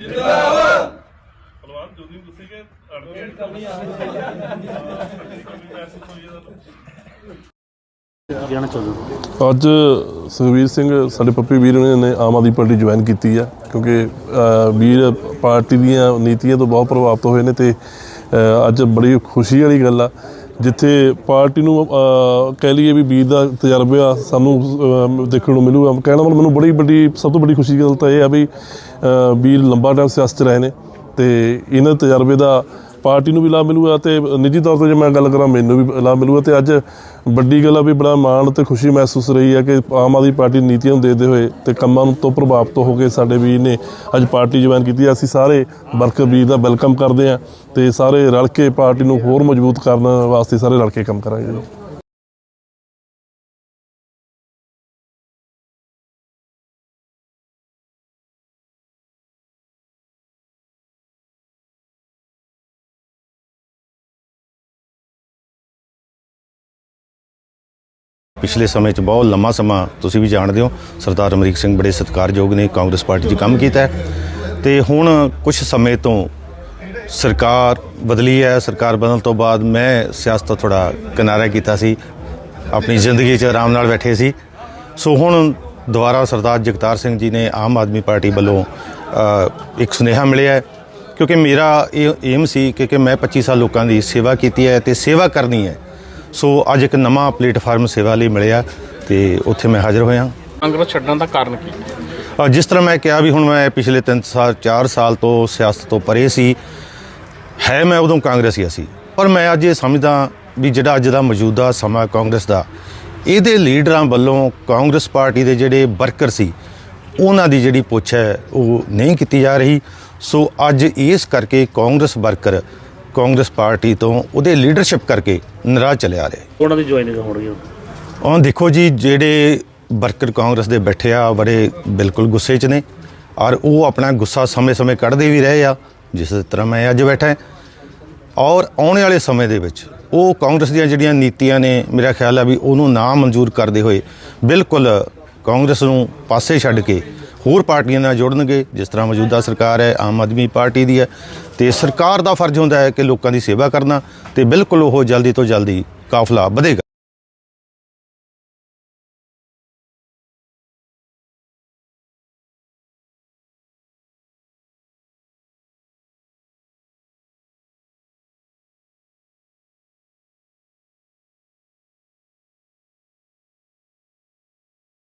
ਪਹਿਲਵਾਨ ਜੋਦੀ ਨੂੰ ਦੱਸੀ ਕਿ ਅੜਕੇ ਕਮੀ ਆ ਅੱਜ ਸੁਖਵੀਰ ਸਿੰਘ ਸਾਡੇ ਪੱਪੀ ਵੀਰ ਨੇ ਆਮ ਆਦਮੀ ਪਾਰਟੀ ਜੁਆਇਨ ਕੀਤੀ ਆ ਕਿਉਂਕਿ ਵੀਰ ਪਾਰਟੀ ਦੀਆਂ ਨੀਤੀਆਂ ਤੋਂ ਬਹੁਤ ਪ੍ਰਭਾਵਿਤ ਹੋਏ ਨੇ ਤੇ ਅੱਜ ਬੜੀ ਖੁਸ਼ੀ ਵਾਲੀ ਗੱਲ ਆ। ਜਿੱਥੇ ਪਾਰਟੀ ਨੂੰ ਅ, ਕਹਿ ਲਈਏ ਵੀ ਵੀਰ ਦਾ ਤਜਰਬਾ ਸਾਨੂੰ ਅ, ਦੇਖਣ ਨੂੰ ਮਿਲੂਗਾ। ਕਹਿਣਾ ਮਤਲਬ ਮੈਨੂੰ ਬੜੀ ਵੱਡੀ ਸਭ ਤੋਂ ਵੱਡੀ ਖੁਸ਼ੀ ਦੀ ਗੱਲ ਤਾਂ ਇਹ ਆ ਵੀ ਅ, ਵੀਰ ਲੰਬਾ ਟਾਈਮ ਸਿਆਸਤ 'ਚ ਰਹੇ ਨੇ ਤੇ ਇਹਨਾਂ ਤਜਰਬੇ ਦਾ ਪਾਰਟੀ ਨੂੰ ਵੀ ਲਾਭ ਮਿਲੂਗਾ ਤੇ ਨਿੱਜੀ ਤੌਰ ਤੇ ਜੇ ਮੈਂ ਗੱਲ ਕਰਾਂ, ਮੈਨੂੰ ਵੀ ਲਾਭ ਮਿਲੂਗਾ ਤੇ ਅੱਜ ਵੱਡੀ ਗੱਲ ਆ ਵੀ ਬੜਾ ਮਾਣ ਤੇ ਖੁਸ਼ੀ ਮਹਿਸੂਸ ਰਹੀ ਹੈ ਕਿ ਆਮ ਆਦਮੀ ਪਾਰਟੀ ਨੀਤੀਆਂ ਨੂੰ ਦੇਖਦੇ ਹੋਏ ਤੇ ਕੰਮਾਂ ਨੂੰ ਤੋਂ ਪ੍ਰਭਾਵਿਤ ਹੋ ਕੇ ਸਾਡੇ ਵੀਰ ਨੇ ਅੱਜ ਪਾਰਟੀ ਜੁਆਇਨ ਕੀਤੀ ਹੈ। ਅਸੀਂ ਸਾਰੇ ਵਰਕਰ ਵੀਰ ਦਾ ਵੈਲਕਮ ਕਰਦੇ ਹਾਂ ਤੇ ਸਾਰੇ ਰਲ ਕੇ ਪਾਰਟੀ ਨੂੰ ਹੋਰ ਮਜ਼ਬੂਤ ਕਰਨ ਵਾਸਤੇ ਸਾਰੇ ਰਲ ਕੇ ਕੰਮ ਕਰਾਂਗੇ ਪਿਛਲੇ ਸਮੇਂ 'ਚ ਬਹੁਤ ਲੰਮਾ ਸਮਾਂ ਤੁਸੀਂ ਵੀ ਜਾਣਦੇ ਹੋ, ਸਰਦਾਰ ਅਮਰੀਕ ਸਿੰਘ ਬੜੇ ਸਤਿਕਾਰਯੋਗ ਨੇ, ਕਾਂਗਰਸ ਪਾਰਟੀ 'ਚ ਕੰਮ ਕੀਤਾ ਹੈ। ਤੇ ਹੁਣ ਕੁਝ ਸਮੇਂ ਤੋਂ ਸਰਕਾਰ ਬਦਲੀ ਹੈ, ਸਰਕਾਰ ਬਦਲਣ ਤੋਂ ਬਾਅਦ ਮੈਂ ਸਿਆਸਤ ਤੋਂ ਥੋੜਾ ਕਿਨਾਰਾ ਕੀਤਾ ਸੀ, ਆਪਣੀ ਜ਼ਿੰਦਗੀ 'ਚ ਆਰਾਮ ਨਾਲ ਬੈਠੇ ਸੀ। ਸੋ ਹੁਣ ਦੁਬਾਰਾ ਸਰਦਾਰ ਜਗਤਾਰ ਸਿੰਘ ਜੀ ਨੇ ਆਮ ਆਦਮੀ ਪਾਰਟੀ ਵੱਲੋਂ ਇੱਕ ਸੁਨੇਹਾ ਮਿਲਿਆ ਹੈ। ਕਿਉਂਕਿ ਮੇਰਾ ਇਹ ਏਮ ਸੀ ਕਿ ਕਿ ਮੈਂ 25 ਸਾਲ ਲੋਕਾਂ ਦੀ ਸੇਵਾ ਕੀਤੀ ਹੈ ਤੇ ਸੇਵਾ ਕਰਨੀ ਹੈ। ਸੋ ਅੱਜ ਇੱਕ ਨਵਾਂ ਪਲੇਟਫਾਰਮ ਸੇਵਾ ਲਈ ਮਿਲਿਆ ਤੇ ਉੱਥੇ ਮੈਂ ਹਾਜ਼ਰ ਹੋਇਆ। ਕਾਂਗਰਸ ਛੱਡਣ ਦਾ ਕਾਰਨ ਕੀ? ਜਿਸ ਤਰ੍ਹਾਂ ਮੈਂ ਕਿਹਾ ਵੀ ਹੁਣ ਮੈਂ ਪਿਛਲੇ 3 ਸਾਲ 4 ਸਾਲ ਤੋਂ ਸਿਆਸਤ ਤੋਂ ਪਰੇ ਸੀ ਹੈ ਮੈਂ ਉਦੋਂ ਕਾਂਗਰਸੀਆ ਸੀ। ਪਰ ਮੈਂ ਅੱਜ ਇਹ ਸਮਝਦਾ ਵੀ ਜਿਹੜਾ ਅੱਜ ਦਾ ਮੌਜੂਦਾ ਸਮਾਂ ਕਾਂਗਰਸ ਦਾ ਇਹਦੇ ਲੀਡਰਾਂ ਵੱਲੋਂ ਕਾਂਗਰਸ ਪਾਰਟੀ ਦੇ ਜਿਹੜੇ ਵਰਕਰ ਸੀ ਉਹਨਾਂ ਦੀ ਜਿਹੜੀ ਪੁੱਛ ਹੈ ਉਹ ਨਹੀਂ ਕੀਤੀ ਜਾ ਰਹੀ। ਸੋ ਅੱਜ ਇਸ ਕਰਕੇ ਕਾਂਗਰਸ ਵਰਕਰ ਕਾਂਗਰਸ ਪਾਰਟੀ ਤੋਂ ਉਹਦੇ ਲੀਡਰਸ਼ਿਪ ਕਰਕੇ ਨਾਰਾਜ਼ ਚਲੇ ਆ ਰਹੇ ਉਹਨਾਂ ਦੀ ਜੁਆਇਨਿੰਗ ਹੋਣੀ ਹਾਂ ਦੇਖੋ ਜੀ ਜਿਹੜੇ ਵਰਕਰ ਕਾਂਗਰਸ ਦੇ ਬੈਠੇ ਆ ਬੜੇ ਬਿਲਕੁਲ ਗੁੱਸੇ 'ਚ ਨੇ ਔਰ ਉਹ ਆਪਣਾ ਗੁੱਸਾ ਸਮੇਂ-ਸਮੇਂ ਕੱਢਦੇ ਵੀ ਰਹੇ ਆ ਜਿਸ ਤਰ੍ਹਾਂ ਮੈਂ ਅੱਜ ਬੈਠਾ। ਔਰ ਆਉਣ ਵਾਲੇ ਸਮੇਂ ਦੇ ਵਿੱਚ ਉਹ ਕਾਂਗਰਸ ਦੀਆਂ ਜਿਹੜੀਆਂ ਨੀਤੀਆਂ ਨੇ ਮੇਰਾ ਖਿਆਲ ਹੈ ਵੀ ਉਹਨੂੰ ਨਾ ਮਨਜ਼ੂਰ ਕਰਦੇ ਹੋਏ ਬਿਲਕੁਲ ਕਾਂਗਰਸ ਨੂੰ ਪਾਸੇ ਛੱਡ ਕੇ ਹੋਰ ਪਾਰਟੀਆਂ ਨਾਲ ਜੁੜਨਗੇ, ਜਿਸ ਤਰ੍ਹਾਂ ਮੌਜੂਦਾ ਸਰਕਾਰ ਹੈ, ਆਮ ਆਦਮੀ ਪਾਰਟੀ ਦੀ ਹੈ, ਤੇ ਸਰਕਾਰ ਦਾ ਫਰਜ਼ ਹੁੰਦਾ ਹੈ ਕਿ ਲੋਕਾਂ ਦੀ ਸੇਵਾ ਕਰਨਾ ਤੇ ਬਿਲਕੁਲ ਉਹ ਜਲਦੀ ਤੋਂ ਜਲਦੀ ਕਾਫਲਾ ਵਧੇਗਾ।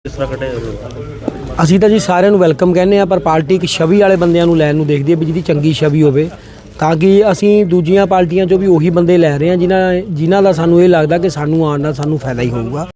ਕਿਸ ਤਰ੍ਹਾਂ ਕੱਢਿਆ ਅਸੀਂ ਤਾਂ ਜੀ ਸਾਰਿਆਂ ਨੂੰ ਵੈਲਕਮ ਕਹਿੰਦੇ ਆ ਪਰ ਪਾਰਟੀ ਇੱਕ ਛਵੀ ਵਾਲੇ ਬੰਦਿਆਂ ਨੂੰ ਲੈਣ ਨੂੰ ਦੇਖਦੀ ਹੈ ਵੀ ਜਿਹਦੀ ਚੰਗੀ ਛਵੀ ਹੋਵੇ। ਤਾਂ ਕਿ ਅਸੀਂ ਦੂਜੀਆਂ ਪਾਰਟੀਆਂ 'ਚੋਂ ਵੀ ਉਹੀ ਬੰਦੇ ਲੈ ਰਹੇ ਹਾਂ, ਜਿਨ੍ਹਾਂ ਜਿਨ੍ਹਾਂ ਦਾ ਸਾਨੂੰ ਇਹ ਲੱਗਦਾ ਕਿ ਸਾਨੂੰ ਆਉਣ ਨਾਲ ਸਾਨੂੰ ਫਾਇਦਾ ਹੀ ਹੋਊਗਾ।